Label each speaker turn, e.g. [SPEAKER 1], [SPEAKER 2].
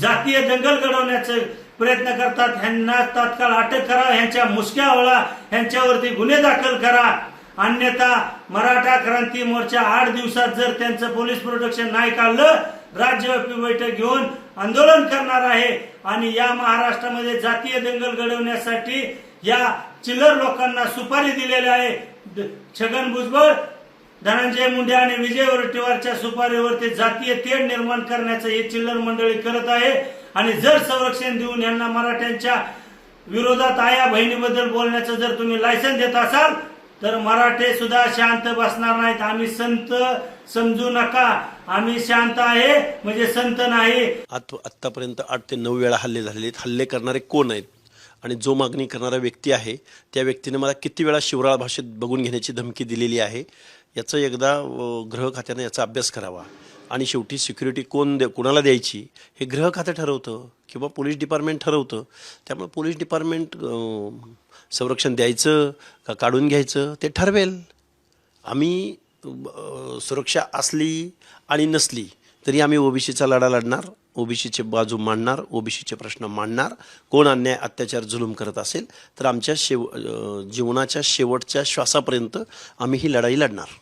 [SPEAKER 1] जातीय दंगल घडवण्याचे प्रयत्न करतात. ह्यांना तात्काळ अटक करा. ह्यांच्या मुसक्या ओळा ह्यांच्यावरती गुन्हे दाखल करा. अन्यथा मराठा क्रांती मोर्चा आठ दिवसात जर त्यांचं पोलीस प्रोटेक्शन नाही काढलं राज्यव्यापी बैठक घेऊन आंदोलन करणार आहे. आणि या महाराष्ट्रामध्ये जातीय दंगल घडवण्यासाठी या चिल्लर लोकांना सुपारी दिलेली आहे. छगन भुजबळ धनंजय मुंडे आणि विजय वरटीवारच्या सुपारीवरती जातीय तेढ निर्माण करण्याचं हे चिल्लर मंडळी करत आहे. आणि जर संरक्षण देऊन यांना मराठ्यांच्या विरोधात आया बहिणीबद्दल बोलण्याचं जर तुम्ही लायसन देत असाल तर मराठे सुद्धा शांत बसणार नाहीत. आम्ही संत समजू नका. आम्ही शांत आहे. म्हणजे संत नाही.
[SPEAKER 2] आतापर्यंत आत्तापर्यंत आठ ते नऊ वेळा हल्ले झालेले हल्ले करणारे कोण आहेत? आणि जो मागणी करणारा व्यक्ती आहे त्या व्यक्तीने मला किती वेळा शिवराळ भाषेत बघून घेण्याची धमकी दिलेली आहे याचं एकदा गृह खात्याने याचा अभ्यास करावा. आणि शेवटी सिक्युरिटी कोण दे कोणाला द्यायची हे गृह खातं ठरवतं किंवा पोलीस डिपार्टमेंट ठरवतं. त्यामुळे पोलीस डिपार्टमेंट संरक्षण द्यायचं का काढून घ्यायचं ते ठरवेल. आम्ही सुरक्षा असली आणि नसली तरी आम्ही ओबीसीचा लढा लढणार ओबीसीचे बाजू मांडणार ओबीसीचे प्रश्न मांडणार. कोण अन्याय अत्याचार जुलूम करत असेल तर आमच्या शेव जीवनाच्या शेवटच्या श्वासापर्यंत आम्ही ही लढाई लढणार.